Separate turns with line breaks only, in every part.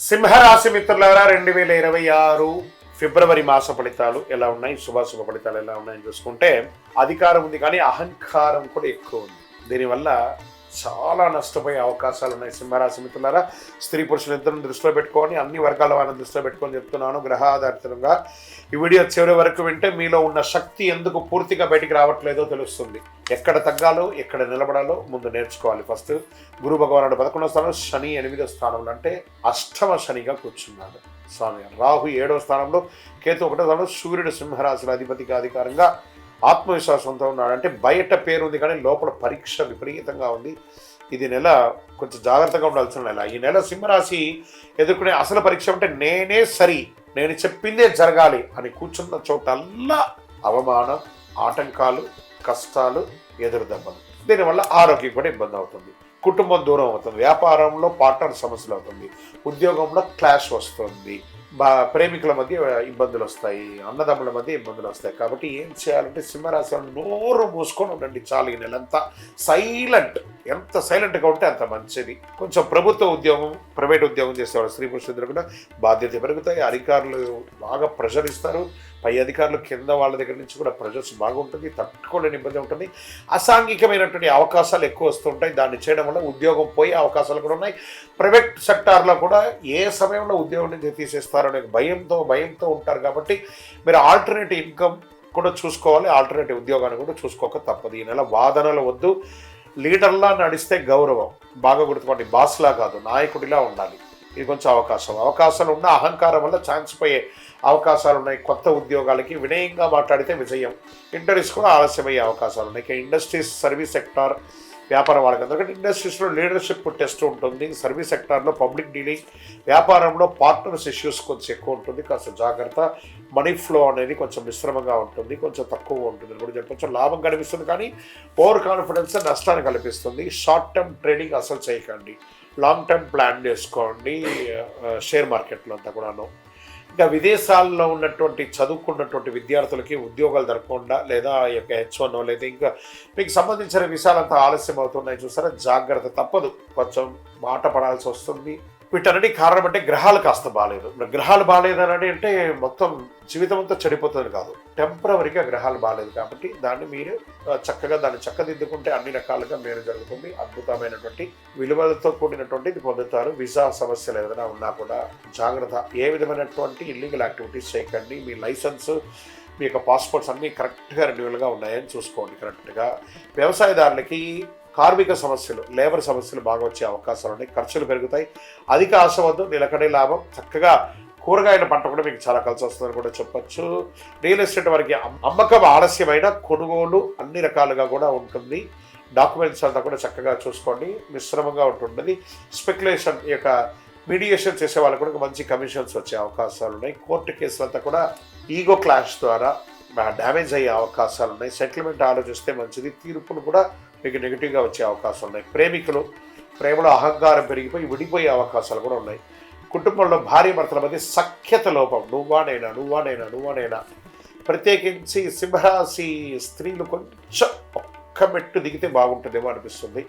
సింహరాశి మిత్రులారా రెండు వేల ఇరవై ఆరు ఫిబ్రవరి మాస ఫలితాలు ఎలా ఉన్నాయి? శుభాశుభ ఫలితాలు ఎలా ఉన్నాయని చూసుకుంటే అధికారం ఉంది కానీ అహంకారం కూడా ఎక్కువ ఉంది. దీనివల్ల చాలా నష్టపోయే అవకాశాలు ఉన్నాయి సింహరాశి మిత్రులారా. స్త్రీ పురుషులు ఇద్దరు దృష్టిలో పెట్టుకొని అన్ని వర్గాల వారిని దృష్టిలో పెట్టుకొని చెప్తున్నాను గ్రహాధారితంగా. ఈ వీడియో చివరి వరకు వింటే మీలో ఉన్న శక్తి ఎందుకు పూర్తిగా బయటికి రావట్లేదో తెలుస్తుంది. ఎక్కడ తగ్గాలో ఎక్కడ నిలబడాలో ముందు నేర్చుకోవాలి ఫస్ట్. గురు భగవానుడు పదకొండవ స్థానంలో శని ఎనిమిదో స్థానంలో అంటే అష్టమ శనిగా కూర్చున్నాడు. స్వామి రాహు ఏడవ స్థానంలో కేతు ఒకటో స్థానంలో సూర్యుడు సింహరాశుల అధిపతిగా అధికారంగా ఆత్మవిశ్వాసంతో ఉన్నాడు. అంటే బయట పేరు ఉంది కానీ లోపల పరీక్ష విపరీతంగా ఉంది. ఇది నెల కొంచెం జాగ్రత్తగా ఉండాల్సిన నెల. ఈ నెల సింహరాశి ఎదుర్కొనే అసలు పరీక్ష అంటే నేనే సరి నేను చెప్పిందే జరగాలి అని కూర్చున్న చోటల్లా అవమానం ఆటంకాలు కష్టాలు ఎదురుదెబ్బలు. దీనివల్ల ఆరోగ్యం కూడా ఇబ్బంది అవుతుంది. కుటుంబం దూరం అవుతుంది. వ్యాపారంలో పార్ట్నర్ సమస్యలు అవుతుంది. ఉద్యోగంలో క్లాష్ వస్తుంది. ప్రేమికుల మధ్య ఇబ్బందులు వస్తాయి అన్నదమ్ముల మధ్య ఇబ్బందులు వస్తాయి కాబట్టి ఏం చేయాలంటే సింహరాశి నోరు మూసుకొని ఉండండి చాలు ఈ నెలంతా. సైలెంట్. ఎంత సైలెంట్గా ఉంటే అంత మంచిది. కొంచెం ప్రభుత్వ ఉద్యోగం ప్రైవేట్ ఉద్యోగం చేసేవాళ్ళు స్త్రీ పురుషులు కూడా బాధ్యత పెరుగుతాయి. అధికారులు బాగా ప్రెషర్ ఇస్తారు. పై అధికారులు కింద వాళ్ళ దగ్గర నుంచి కూడా ప్రెషర్స్ బాగుంటుంది తట్టుకోలేని ఇబ్బంది ఉంటుంది. అసాంఘికమైనటువంటి అవకాశాలు ఎక్కువ వస్తుంటాయి. దాన్ని చేయడం వల్ల ఉద్యోగం పోయే అవకాశాలు కూడా ఉన్నాయి. ప్రైవేట్ సెక్టార్లో కూడా ఏ సమయంలో ఉద్యోగం నుంచి తీసేస్తారనే భయంతో భయంతో ఉంటారు కాబట్టి మీరు ఆల్టర్నేటివ్ ఇన్కమ్ కూడా చూసుకోవాలి. ఆల్టర్నేటివ్ ఉద్యోగాన్ని కూడా చూసుకోక తప్పదు. ఈ నెల వాదనలు వద్దు. లీడర్లా నడిస్తే గౌరవం. బాగా గుర్తుపండి బాస్లా కాదు. నాయకుడిలా ఉండాలి. ఇది కొంచెం అవకాశం. అవకాశాలు ఉన్న అహంకారం వల్ల ఛాన్స్ పోయే అవకాశాలు ఉన్నాయి. కొత్త ఉద్యోగాలకి వినయంగా మాట్లాడితే విజయం. ఇంటర్వ్యూస్ కూడా ఆలస్యమయ్యే అవకాశాలు ఉన్నాయి. ఇండస్ట్రీస్ సర్వీస్ సెక్టార్ వ్యాపారం వాళ్ళకి ఎందుకంటే ఇండస్ట్రీస్లో లీడర్షిప్ టెస్ట్ ఉంటుంది. సర్వీస్ సెక్టార్లో పబ్లిక్ డీలింగ్ వ్యాపారంలో పార్ట్నర్స్ ఇష్యూస్ కొంచెం ఎక్కువ ఉంటుంది. కాస్త జాగ్రత్త. మనీ ఫ్లో అనేది కొంచెం మిశ్రమంగా ఉంటుంది. కొంచెం తక్కువ ఉంటుంది. కూడా చెప్పొచ్చు. లాభం కనిపిస్తుంది కానీ ఓవర్ కాన్ఫిడెన్స్ నష్టాన్ని కల్పిస్తుంది. షార్ట్ టర్మ్ ట్రేడింగ్ అసలు చేయకండి. లాంగ్ టర్మ్ ప్లాన్ చేసుకోండి షేర్ మార్కెట్లో అంతా కూడాను. ఇంకా విదేశాల్లో ఉన్నటువంటి చదువుకున్నటువంటి విద్యార్థులకి ఉద్యోగాలు దొరకకుండా లేదా ఈ యొక్క హెచ్ వన్ లేదా ఇంకా మీకు సంబంధించిన విషయాలంతా ఆలస్యం అవుతున్నాయి చూసారా? జాగ్రత్త తప్పదు. కొంచెం మాట పడాల్సి వస్తుంది. వీటన్నిటి కారణం అంటే గ్రహాలు కాస్త బాగాలేదు గ్రహాలు బాగాలేదని అంటే మొత్తం జీవితం అంతా చెడిపోతుంది కాదు. టెంపరవరీగా గ్రహాలు బాగాలేదు కాబట్టి దాన్ని మీరు చక్కగా దాన్ని చక్కదిద్దుకుంటే అన్ని రకాలుగా మేలు జరుగుతుంది. అద్భుతమైనటువంటి విలువలతో కూడినటువంటి ఇది పొందుతారు. వీసా సమస్యలు ఏదైనా ఉన్నా కూడా జాగ్రత్త. ఏ విధమైనటువంటి ఇల్లీగల్ యాక్టివిటీస్ చేయకండి. మీ లైసెన్స్ మీ యొక్క పాస్పోర్ట్స్ అన్నీ కరెక్ట్గా రెన్యువల్గా ఉన్నాయని చూసుకోండి కరెక్ట్గా. వ్యవసాయదారులకి కార్మిక సమస్యలు లేబర్ సమస్యలు బాగా వచ్చే అవకాశాలు ఉన్నాయి. ఖర్చులు పెరుగుతాయి. అధిక ఆశ వద్దు నిలకడే లాభం. చక్కగా కూరగాయల పంట కూడా మీకు చాలా కలిసి వస్తుందని కూడా చెప్పొచ్చు. రియల్ ఎస్టేట్ వారికి అమ్మకం ఆలస్యమైన కొనుగోలు అన్ని రకాలుగా కూడా ఉంటుంది. డాక్యుమెంట్స్ అంతా కూడా చక్కగా చూసుకోండి. మిశ్రమంగా ఉంటుంటుంది స్పెక్యులేషన్ ఈ యొక్క మీడియేషన్ చేసే వాళ్ళకి కూడా మంచి కమిషన్స్ వచ్చే అవకాశాలు ఉన్నాయి. కోర్టు కేసులు అంతా కూడా ఈగో క్లాష్ ద్వారా డ్యామేజ్ అయ్యే అవకాశాలు ఉన్నాయి. సెటిల్మెంట్ ఆలోచిస్తే మంచిది. తీర్పులు కూడా మీకు నెగిటివ్గా వచ్చే అవకాశం ఉన్నాయి. ప్రేమికులు ప్రేమలో అహంకారం పెరిగిపోయి విడిపోయే అవకాశాలు కూడా ఉన్నాయి. కుటుంబంలో భార్య భర్తల మధ్య సఖ్యత లోపం. నువ్వానైనా నువ్వానైనా నువ్వానైనా? ప్రత్యేకించి సింహరాశి స్త్రీలు కొంచెం ఒక్క మెట్టు దిగితే బాగుంటుందేమో అనిపిస్తుంది.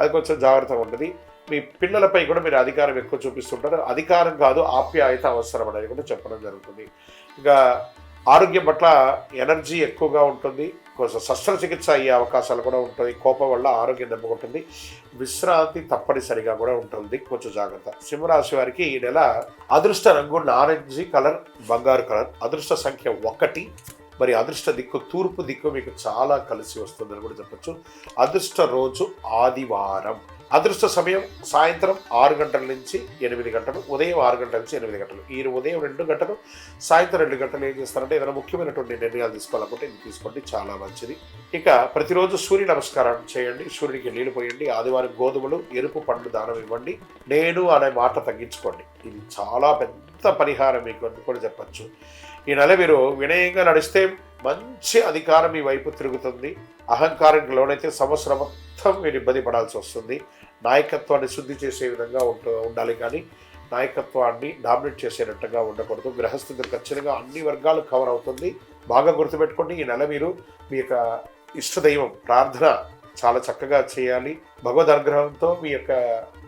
అది కొంచెం జాగ్రత్తగా ఉంటుంది మీ పిల్లలపై కూడా మీరు అధికారం ఎక్కువ చూపిస్తుంటారు. అధికారం కాదు ఆప్యాయత అవసరం అనేది కూడా చెప్పడం జరుగుతుంది. ఇంకా ఆరోగ్యం పట్ల ఎనర్జీ ఎక్కువగా ఉంటుంది. కొంచెం శస్త్రచికిత్స అయ్యే అవకాశాలు కూడా ఉంటుంది కోపం వల్ల ఆరోగ్యం దెబ్బకుంటుంది విశ్రాంతి తప్పనిసరిగా కూడా ఉంటుంది. కొంచెం జాగ్రత్త. సింహరాశి వారికి ఈ నెల అదృష్ట రంగు నారెంజ్ కలర్ బంగారు కలర్. అదృష్ట సంఖ్య ఒకటి. మరి అదృష్ట దిక్కు తూర్పు దిక్కు మీకు చాలా కలిసి వస్తుందని కూడా చెప్పచ్చు. అదృష్ట రోజు ఆదివారం. అదృష్ట సమయం సాయంత్రం ఆరు గంటల నుంచి ఎనిమిది గంటలు ఉదయం ఆరు గంటల నుంచి ఎనిమిది గంటలు. ఈ ఉదయం రెండు గంటలు సాయంత్రం రెండు గంటలు ఏం చేస్తారంటే ఏదైనా ముఖ్యమైనటువంటి నిర్ణయాలు తీసుకోవాలనుకుంటే ఇది తీసుకోండి చాలా మంచిది. ఇక ప్రతిరోజు సూర్య నమస్కారం చేయండి సూర్యుడికి నీళ్ళు పోయండి ఆదివారం గోధుమలు ఎరుపు పండ్లు దానం ఇవ్వండి నేను అనే మాట తగ్గించుకోండి. ఇది చాలా పెద్ద పరిహారం మీకు అని కూడా చెప్పచ్చు. ఈ నెల మీరు వినయంగా నడిస్తే మంచి అధికారం మీ వైపు తిరుగుతుంది. అహంకారం లోనైతే సంవత్సరం మొత్తం మీరు ఇబ్బంది పడాల్సి వస్తుంది. నాయకత్వాన్ని శుద్ధి చేసే విధంగా ఉంటూ ఉండాలి. కానీ నాయకత్వాన్ని డామినేట్ చేసేటట్టుగా ఉండకూడదు. గ్రహస్థితులు ఖచ్చితంగా అన్ని వర్గాలు కవర్ అవుతుంది. బాగా గుర్తుపెట్టుకోండి ఈ నెల మీరు మీ యొక్క ఇష్టదైవం ప్రార్థన చాలా చక్కగా చేయాలి. భగవద్ అనుగ్రహంతో మీ యొక్క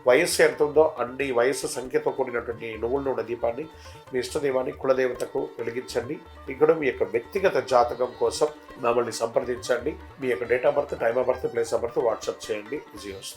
వయస్సు ఎంత ఉందో అన్ని వయస్సు సంఖ్యతో కూడినటువంటి నువ్వుల ఉన్న దీపాన్ని మీ ఇష్టదైవాన్ని కులదేవతకు వెలిగించండి. ఇక్కడ మీ యొక్క వ్యక్తిగత జాతకం కోసం మమ్మల్ని సంప్రదించండి. మీ యొక్క date of birth time of birth place of birth WhatsApp చేయండి. విజయోస్తు